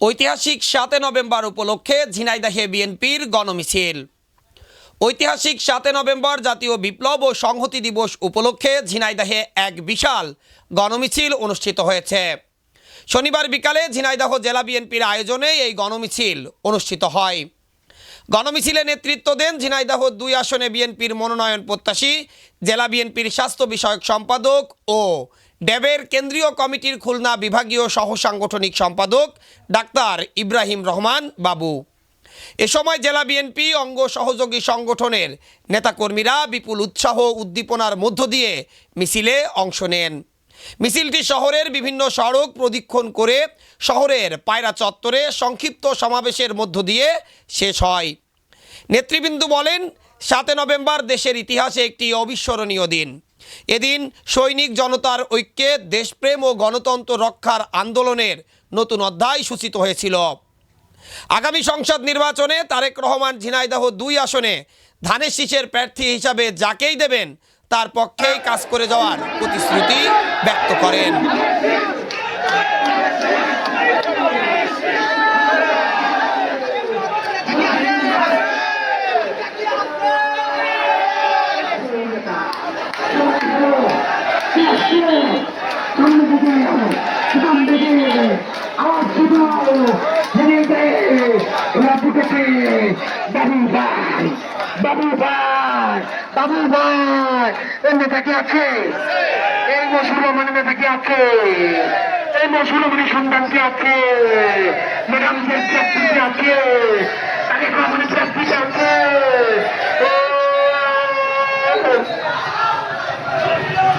ঐতিহাসিক সাতে নভেম্বর উপলক্ষে ঝিনাইদাহে বিএনপির গণমিছিল। ঐতিহাসিক সাতে নভেম্বর জাতীয় বিপ্লব ও সংহতি দিবস উপলক্ষে ঝিনাইদাহে এক বিশাল গণমিছিল অনুষ্ঠিত হয়েছে। শনিবার বিকালে ঝিনাইদহ জেলা বিএনপির আয়োজনে এই গণমিছিল অনুষ্ঠিত হয়। গণমিছিলে নেতৃত্ব দেন ঝিনাইদাহ দুই আসনে বিএনপির মনোনয়ন প্রত্যাশী, জেলা বিএনপির স্বাস্থ্য বিষয়ক সম্পাদক ও ড্যাবের কেন্দ্রীয় কমিটির খুলনা বিভাগীয় সহ সাংগঠনিক সম্পাদক ডাক্তার ইব্রাহিম রহমান বাবু। এ সময় জেলা বিএনপি অঙ্গ সহযোগী সংগঠনের নেতাকর্মীরা বিপুল উৎসাহ উদ্দীপনার মধ্য দিয়ে মিছিলে অংশ নেন। মিছিলটি শহরের বিভিন্ন সড়ক প্রদক্ষিণ করে শহরের পায়রা চত্বরে সংক্ষিপ্ত সমাবেশের মধ্য দিয়ে শেষ হয়। নেতৃবৃন্দ বলেন, সাতে নভেম্বর দেশের ইতিহাসে একটি অবিস্মরণীয় দিন। এদিন সৈনিক জনতার ঐক্যে দেশপ্রেম ও গণতন্ত্র রক্ষার আন্দোলনের নতুন অধ্যায় সূচিত হয়েছিল। আগামী সংসদ নির্বাচনে তারেক রহমান ঝিনাইদহ দুই আসনে ধানের শীষের প্রার্থী হিসাবে যাকেই দেবেন তার পক্ষেই কাজ করে যাওয়ার প্রতিশ্রুতি ব্যক্ত করেন। বাবু ভাই বাবু ভাই বাবু ভাই, এই নেতা কি আছে? এই মুসলমানের নেতা কি আছে? এই মুসলমানের সন্তান কি আছে? ম্যাডাম যে চাকরি কি আছে? তাকে আমাদের চাকরি কি আছে ও,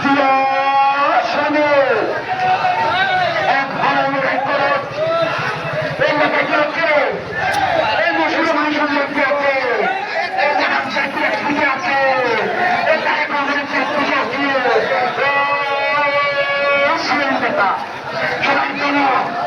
সিংহাসনে এক ভালো লড়াই করো এই নেতা কি আছে এই মুসলমান সন্তান কি আছে এই ম্যাডাম চাকরি কি আছে এই তারেক রহমানের চাকরি কি আছে ও, সিএম নেতা